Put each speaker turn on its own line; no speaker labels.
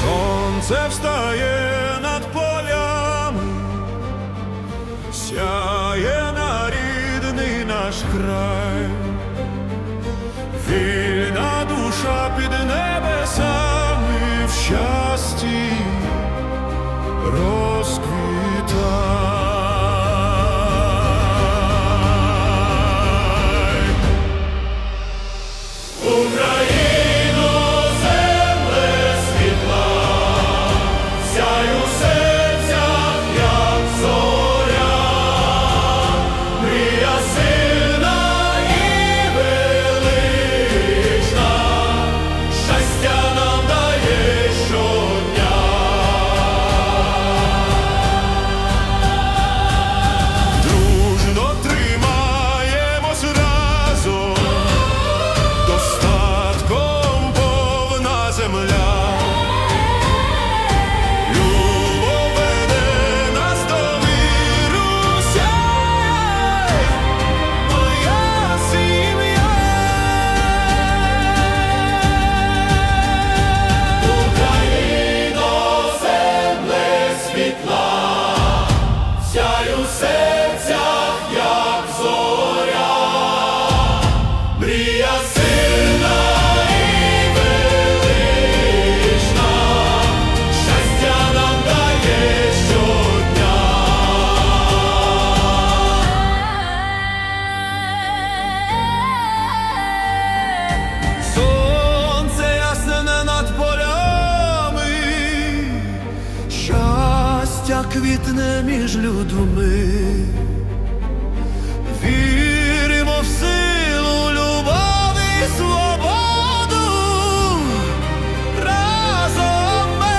Сонце встає над полями, сяє на рідний наш край, вільна душа під небесами в щасті. квітне між людьми, віримо в силу любові і свободу разом ми.